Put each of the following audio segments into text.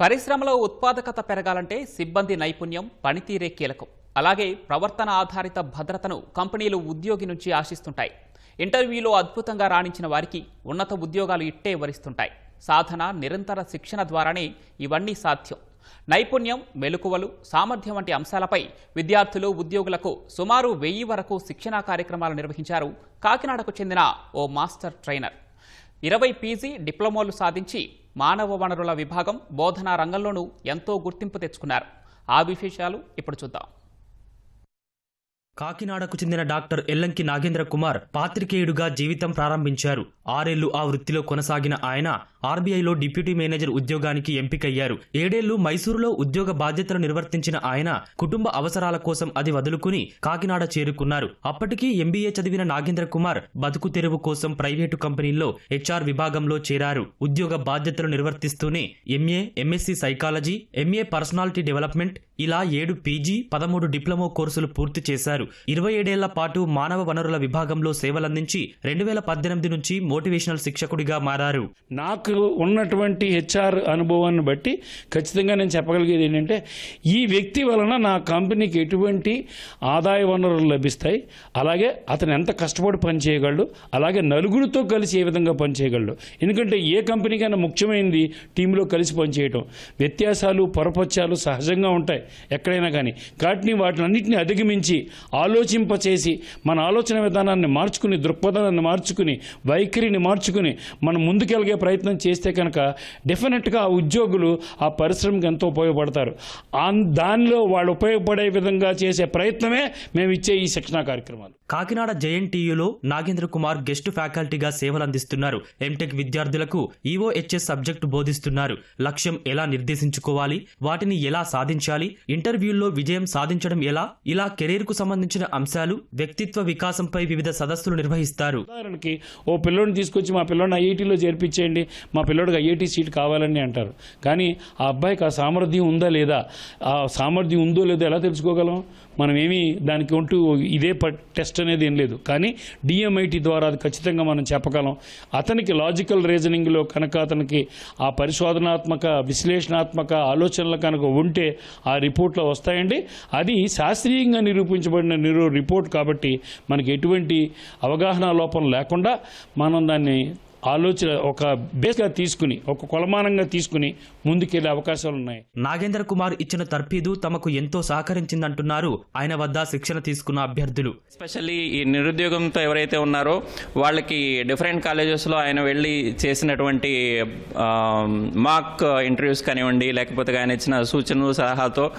పరిశ్రమలో ఉత్పాదకత పెరగాలంటే సిబ్బంది నైపుణ్యం పనితీరే కీలకం. అలాగే ప్రవర్తన ఆధారిత భద్రతను కంపెనీలు ఉద్యోగి నుంచి ఆశిస్తుంటాయి. ఇంటర్వ్యూలో అద్భుతంగా రాణించిన వారికి ఉన్నత ఉద్యోగాలు ఇట్టే వరిస్తుంటాయి. సాధన నిరంతర శిక్షణ ద్వారానే ఇవన్నీ సాధ్యం. నైపుణ్యం మెలకువలు సామర్థ్యం వంటి అంశాలపై విద్యార్థులు ఉద్యోగులకు సుమారు వెయ్యి వరకు శిక్షణా కార్యక్రమాలు నిర్వహించారు కాకినాడకు చెందిన ఓ మాస్టర్ ట్రైనర్. ఇరవై పీజీ డిప్లొమాలు సాధించి మానవ వనరుల విభాగం బోధనా రంగంలోనూ ఎంతో గుర్తింపు తెచ్చుకున్నారు. ఆ విశేషాలు ఇప్పుడు చూద్దాం. కాకినాడకు చెందిన డాక్టర్ ఎల్లంకి నాగేంద్ర కుమార్ పాత్రికేయుడుగా జీవితం ప్రారంభించారు. ఆరేళ్ళు ఆ వృత్తిలో కొనసాగిన ఆయన ఆర్బీఐలో డిప్యూటీ మేనేజర్ ఉద్యోగానికి ఎంపికయ్యారు. ఏడేళ్ళు మైసూరులో ఉద్యోగ బాధ్యతలు నిర్వర్తించిన ఆయన కుటుంబ అవసరాల కోసం అది వదులుకుని కాకినాడ చేరుకున్నారు. అప్పటికి ఎంబీఏ చదివిన నాగేంద్ర కుమార్ బతుకు తెరువు కోసం ప్రైవేటు కంపెనీల్లో హెచ్ఆర్ విభాగంలో చేరారు. ఉద్యోగ బాధ్యతలు నిర్వర్తిస్తూనే MA MSc psychology MA personality development ఇలా ఏడు పీజీ పదమూడు డిప్లొమా కోర్సులు పూర్తి చేశారు. ఇరవై ఏడేళ్ళ పాటు మానవ వనరుల విభాగంలో సేవలందించి రెండు వేల పద్దెనిమిది నుంచి మోటివేషనల్ శిక్షకుడిగా మారారు. నాకు ఉన్నటువంటి హెచ్ఆర్ అనుభవాన్ని బట్టి ఖచ్చితంగా నేను చెప్పగలిగేది ఏంటంటే ఈ వ్యక్తి వలన నా కంపెనీకి ఎటువంటి ఆదాయ వనరులు లభిస్తాయి అలాగే అతను ఎంత కష్టపడి పనిచేయగలడు అలాగే నలుగురితో కలిసి ఏ విధంగా పనిచేయగలడు. ఎందుకంటే ఏ కంపెనీకైనా ముఖ్యమైనది టీంలో కలిసి పనిచేయటం. వ్యత్యాసాలు పొరపచ్చాలు సహజంగా ఉంటాయి ఎక్కడైనా కానీ. వాటిని వాటినన్నింటిని అధిగమించి ఆలోచింపచేసి మన ఆలోచన విధానాన్ని మార్చుకుని దృక్పథాన్ని మార్చుకుని వైఖరిని మార్చుకుని మనం ముందుకెళ్ళగే ప్రయత్నం చేస్తే కనుక డెఫినెట్గా ఆ ఉద్యోగులు ఆ పరిశ్రమకి ఎంతో ఉపయోగపడతారు. దానిలో వాళ్ళు ఉపయోగపడే విధంగా చేసే ప్రయత్నమే మేము ఇచ్చే ఈ శిక్షణా కార్యక్రమాలు. కాకినాడ జేఎన్టీయూలో నాగేంద్ర కుమార్ గెస్ట్ ఫ్యాకల్టీగా సేవలందిస్తున్నారు. ఎంటెక్ విద్యార్థులకు ఈఓహెచ్ఎస్ సబ్జెక్టు బోధిస్తున్నారు. లక్ష్యం ఎలా నిర్దేశించుకోవాలి? వాటిని ఎలా సాధించాలి? ఇంటర్వ్యూల్లో విజయం సాధించడం ఎలా? ఇలా కెరీర్కు సంబంధించిన అంశాలు వ్యక్తిత్వ వికాసంపై వివిధ సదస్సులు నిర్వహిస్తారు. ఉదాహరణకి ఓ పిల్లోడిని తీసుకొచ్చి మా పిల్లోడిని ఐఐటీలో చేర్పించేయండి. మా పిల్లడికి ఐఐటీ సీట్ కావాలని అంటారు. కానీ ఆ అబ్బాయికి ఆ సామర్థ్యం ఉందా లేదా? ఆ సామర్థ్యం ఉందో లేదో ఎలా తెలుసుకోగలం? మనం ఏమీ దానికి ఉంటూ ఇదే ప- టెస్ట్ అనేది ఏం లేదు. కానీ డిఎంఐటి ద్వారా అది ఖచ్చితంగా మనం చెప్పగలం. అతనికి లాజికల్ రీజనింగ్లో కనుక అతనికి ఆ పరిశోధనాత్మక విశ్లేషణాత్మక ఆలోచనలు కనుక ఉంటే ఆ రిపోర్ట్లో వస్తాయండి. అది శాస్త్రీయంగా నిరూపించబడిన నిరూ రిపోర్ట్ కాబట్టి మనకి ఎటువంటి అవగాహన లోపం లేకుండా మనం దాన్ని ఆలోచన ఒక బేస్గా తీసుకుని ఒక కొలమానంగా తీసుకుని ముందుకెళ్ళే అవకాశాలు ఉన్నాయి నాగేంద్ర కుమార్ ఇచ్చిన తర్ఫీదు తమకు ఎంతో సహకరించిందంటున్నారు. ఆయన వద్ద శిక్షణ తీసుకున్న అభ్యర్థులు. ఎస్పెషల్లీ ఈ నిరుద్యోగంతో ఎవరైతే ఉన్నారో వాళ్ళకి డిఫరెంట్ కాలేజెస్లో ఆయన వెళ్ళి చేసినటువంటి మాక్ ఇంటర్వ్యూస్ కానివ్వండి లేకపోతే ఆయన ఇచ్చిన సూచనలు సలహాతో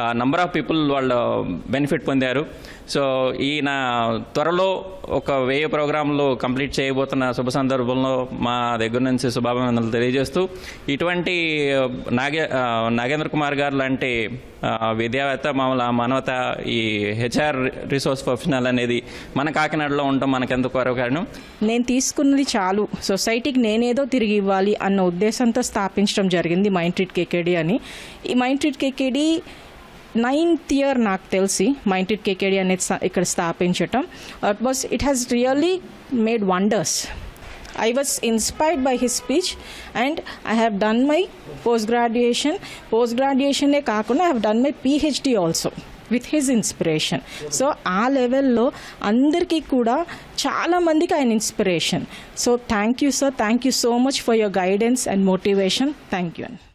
నంబర్ ఆఫ్ పీపుల్ వాళ్ళు బెనిఫిట్ పొందారు. సో ఈయన త్వరలో ఒక వెయ్యి ప్రోగ్రాంలు కంప్లీట్ చేయబోతున్న శుభ సందర్భంలో మా దగ్గర నుంచి శుభాభివందనలు తెలియజేస్తూ ఇటువంటి నాగే నాగేంద్ర కుమార్ గారు లాంటి విద్యావేత్త మామూలు మానవత ఈ హెచ్ఆర్ రిసోర్స్ ప్రొఫెషనల్ అనేది మన కాకినాడలో ఉండటం మనకెందుకు కారణం నేను తీసుకున్నది చాలు. సొసైటీకి నేనేదో తిరిగి ఇవ్వాలి అన్న ఉద్దేశంతో స్థాపించడం జరిగింది మైండ్ ట్రీట్ కేకేడి అని. ఈ mind treat KKD ninth year నాకు తెలిసి మైంటెడ్ కేకేడి అనేది ఇక్కడ స్థాపించటం. It was it has really made wonders I was inspired by his speech and I have done my post graduation post గ్రాడ్యుయేషనే కాకుండా I have done my PhD also with his inspiration so ఆ లెవెల్లో అందరికీ కూడా చాలా మందికి ఆయన inspiration so thank you sir thank you so much for your guidance and motivation thank you